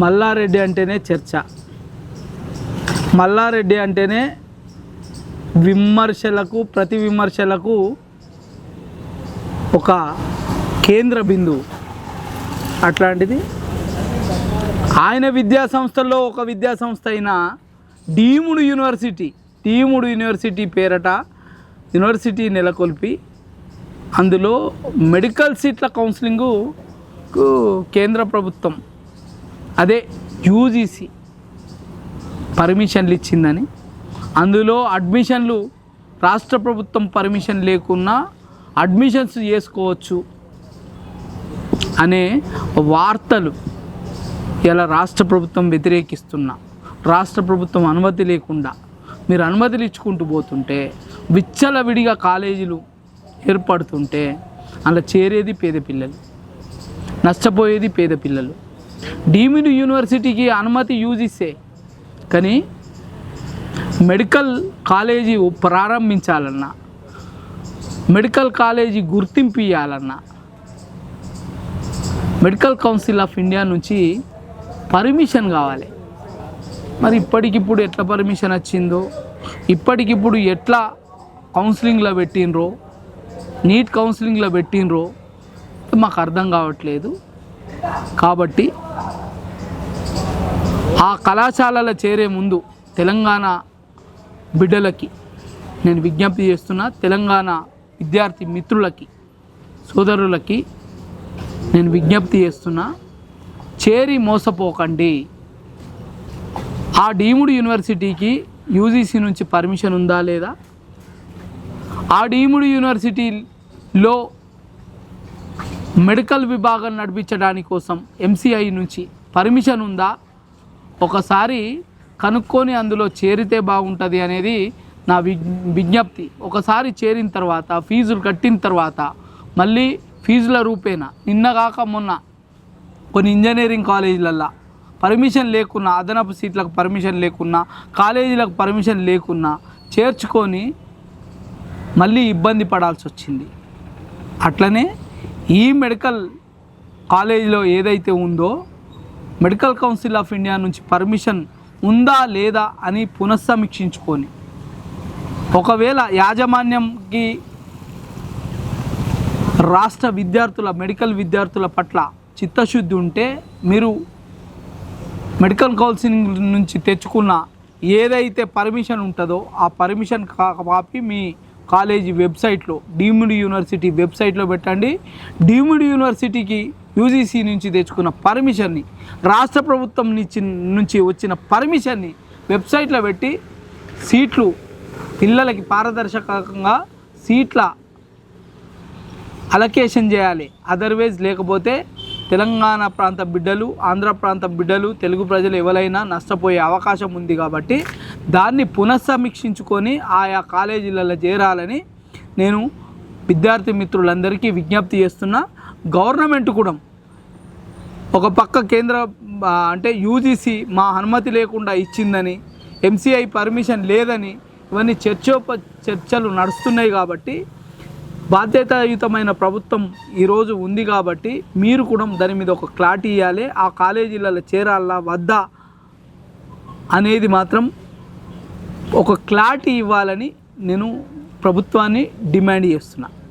మల్లారెడ్డి అంటేనే చర్చ. మల్లారెడ్డి అంటేనే విమర్శలకు ప్రతి విమర్శలకు ఒక కేంద్ర బిందువు అట్లాంటిది ఆయన విద్యా సంస్థల్లో ఒక విద్యా సంస్థ అయిన డీముడు యూనివర్సిటీ డీముడు యూనివర్సిటీ పేరట యూనివర్సిటీ నెలకొల్పి అందులో మెడికల్ సీట్ల కౌన్సిలింగు కేంద్ర ప్రభుత్వం అదే యూజీసీ పర్మిషన్లు ఇచ్చిందని. అందులో అడ్మిషన్లు రాష్ట్ర ప్రభుత్వం పర్మిషన్ లేకున్నా అడ్మిషన్స్ చేసుకోవచ్చు అనే వార్తలు ఇలా రాష్ట్ర ప్రభుత్వం వ్యతిరేకిస్తున్నా. రాష్ట్ర ప్రభుత్వం అనుమతి లేకుండా మీరు అనుమతులు ఇచ్చుకుంటూ పోతుంటే విచ్చలవిడిగా కాలేజీలు ఏర్పడుతుంటే అలా చేరేది పేద పిల్లలు నష్టపోయేది పేద పిల్లలు. డీమ్డ్ యూనివర్సిటీకి అనుమతి యూజ్ ఇస్తే కానీ మెడికల్ కాలేజీ ప్రారంభించాలన్నా మెడికల్ కాలేజీ గుర్తింపు ఇవ్వాలన్నా మెడికల్ కౌన్సిల్ ఆఫ్ ఇండియా నుంచి పర్మిషన్ కావాలి. మరి ఇప్పటికిప్పుడు ఎట్లా పర్మిషన్ వచ్చిందో ఇప్పటికిప్పుడు ఎట్లా కౌన్సిలింగ్లో పెట్టినరో నీట్ కౌన్సిలింగ్లో పెట్టినరో మాకు అర్థం కావట్లేదు. కాబట్టి ఆ కళాశాలల చేరే ముందు తెలంగాణ బిడ్డలకి నేను విజ్ఞప్తి చేస్తున్నా తెలంగాణ విద్యార్థి మిత్రులకి సోదరులకి నేను విజ్ఞప్తి చేస్తున్నా చేరి మోసపోకండి. ఆ డీముడ్ యూనివర్సిటీకి యూజీసీ నుంచి పర్మిషన్ ఉందా లేదా? ఆ డీముడ్ యూనివర్సిటీలో మెడికల్ విభాగం నడిపించడానికి కోసం ఎంసీఐ నుంచి పర్మిషన్ ఉందా? ఒకసారి కనుక్కొని అందులో చేరితే బాగుంటుంది అనేది నా విజ్ విజ్ఞప్తి. ఒకసారి చేరిన తర్వాత ఫీజులు కట్టిన తర్వాత మళ్ళీ ఫీజుల రూపేణ నిన్నగాక మొన్న కొన్ని ఇంజనీరింగ్ కాలేజీలల్లో పర్మిషన్ లేకున్నా అదనపు సీట్లకు పర్మిషన్ లేకున్నా కాలేజీలకు పర్మిషన్ లేకున్నా చేర్చుకొని మళ్ళీ ఇబ్బంది పడాల్సి వచ్చింది అట్లనే ఈ మెడికల్ కాలేజీలో ఏదైతే ఉందో మెడికల్ కౌన్సిల్ ఆఫ్ ఇండియా నుంచి పర్మిషన్ ఉందా లేదా అని పునఃసమీక్షించుకొని ఒకవేళ యాజమాన్యంకి రాష్ట్ర విద్యార్థుల మెడికల్ విద్యార్థుల పట్ల చిత్తశుద్ధి ఉంటే మీరు మెడికల్ కౌన్సిలింగ్ నుంచి తెచ్చుకున్న ఏదైతే పర్మిషన్ ఉంటుందో ఆ పర్మిషన్ కాపీ మీ కాలేజీ వెబ్సైట్లో డీమ్డ్ యూనివర్సిటీ వెబ్సైట్లో పెట్టండి. డీమ్డ్ యూనివర్సిటీకి యూజీసీ నుంచి తెచ్చుకున్న పర్మిషన్ని రాష్ట్ర ప్రభుత్వం నుంచి నుంచి వచ్చిన పర్మిషన్ని వెబ్సైట్లో పెట్టి సీట్లు పిల్లలకి పారదర్శకంగా సీట్ల అలొకేషన్ చేయాలి. అదర్వైజ్ లేకపోతే తెలంగాణ ప్రాంత బిడ్డలు ఆంధ్ర ప్రాంత బిడ్డలు తెలుగు ప్రజలు ఎవరైనా నష్టపోయే అవకాశం ఉంది కాబట్టి దాన్ని పునఃసమీక్షించుకొని ఆయా కాలేజీలలో చేరాలని నేను విద్యార్థి మిత్రులందరికీ విజ్ఞప్తి చేస్తున్నా. గవర్నమెంట్ కూడా ఒక పక్క కేంద్ర అంటే యూజీసీ మా అనుమతి లేకుండా ఇచ్చిందని ఎంసీఐ పర్మిషన్ లేదని ఇవన్నీ చర్చోప చర్చలు నడుస్తున్నాయి కాబట్టి బాధ్యతాయుతమైన ప్రభుత్వం ఈరోజు ఉంది కాబట్టి మీరు కూడా దాని మీద ఒక క్లారిటీ ఇవ్వాలి ఆ కాలేజీలలో చేరాలా వద్దా అనేది మాత్రం ఒక క్లారిటీ ఇవ్వాలని నేను ప్రభుత్వాన్ని డిమాండ్ చేస్తున్నా.